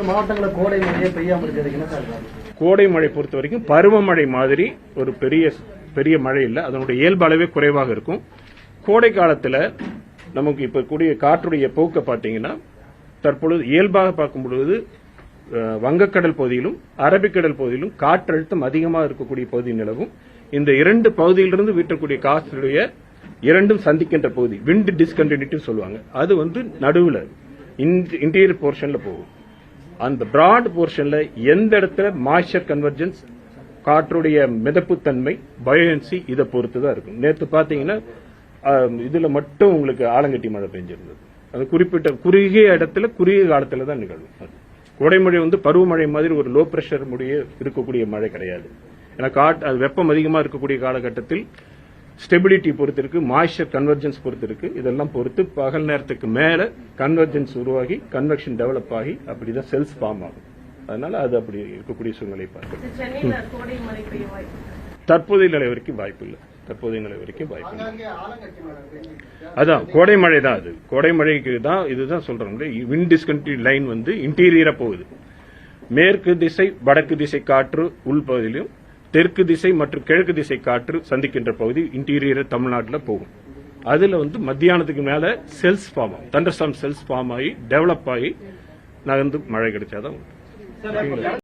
மாவட்டங்களில் கோடை மழை பொறுத்த வரைக்கும் பருவமழை மாதிரி ஒரு பெரிய பெரிய மழை இல்லை. அதனுடைய இயல்பு அளவே குறைவாக இருக்கும். கோடை காலத்தில் நமக்கு இப்போ கூடிய காற்றுடைய போக்கை பார்த்தீங்கன்னா தற்பொழுது இயல்பாக பார்க்கும் பொழுது வங்கக்கடல் பகுதியிலும் அரபிக்கடல் பகுதியிலும் காற்றழுத்தம் அதிகமாக இருக்கக்கூடிய பகுதி நிலவும். இந்த இரண்டு பகுதியிலிருந்து வீட்டக்கூடிய காற்றுடைய இரண்டும் சந்திக்கின்ற பகுதி விண்ட் டிஸ்கண்டினியூட்டின்னு சொல்லுவாங்க. அது வந்து நடுவில் இன்டீரியர் போர்ஷனில் போகும். அந்த பிராட் போர்ஷன்ல எந்த இடத்துல மாய்ச்சர் கன்வர்ஜென்ஸ் காற்றுடைய மிதப்புத்தன்மை பயோன்சி இதை பொறுத்து தான் இருக்கும். நேற்று பார்த்தீங்கன்னா இதுல மட்டும் உங்களுக்கு ஆலங்கட்டி மழை பெஞ்சிருந்தது. அது குறிப்பிட்ட குறுகிய இடத்துல குறுகிய காலத்துல தான் நிகழும் அது. குடைமழை வந்து பருவமழை மாதிரி ஒரு லோ பிரஷர் முடிய இருக்கக்கூடிய மழை கிடையாது. ஏன்னா காட் அது வெப்பம் அதிகமா இருக்கக்கூடிய காலகட்டத்தில் ஸ்டெபிலிட்டி பொறுத்து இருக்கு மாய்ச்சர் கன்வர்ஜென்ஸ் பொறுத்து இருக்கு இதெல்லாம் பொறுத்து பகல் நேரத்துக்கு மேல கன்வர்ஜென்ஸ் உருவாகி கன்வெக்ஷன் டெவலப் ஆகி அப்படிதான் செல்ஸ் ஃபார்ம் ஆகும். அதனால அது அப்படி இருக்கக்கூடிய சூழ்நிலை வாய்ப்பு. தற்போதைய நிலை வரைக்கும் வாய்ப்பு இல்லை. தற்போதைய நிலை வரைக்கும் வாய்ப்பு இல்லை. அதான் கோடை மழை தான் அது. கோடை மழைக்கு தான் இதுதான் சொல்றோம். விண்ட் டிஸ்கண்டினியூ லைன் வந்து இன்டீரியரா போகுது. மேற்கு திசை வடக்கு திசை காற்று உள்பகுதியிலும் தெற்கு திசை மற்றும் கிழக்கு திசை காற்று சந்திக்கின்ற பகுதி இன்டீரியர் தமிழ்நாட்டில் போகும் அதுல வந்து மத்தியானத்துக்கு மேல செல்ஸ் ஃபார்ம் ஆகும் தண்டர்ஸ்டாம் செல்ஸ் ஃபார்ம் ஆகி டெவலப் ஆகி நகர்ந்து மழை கிடைச்சாதான் உண்டு.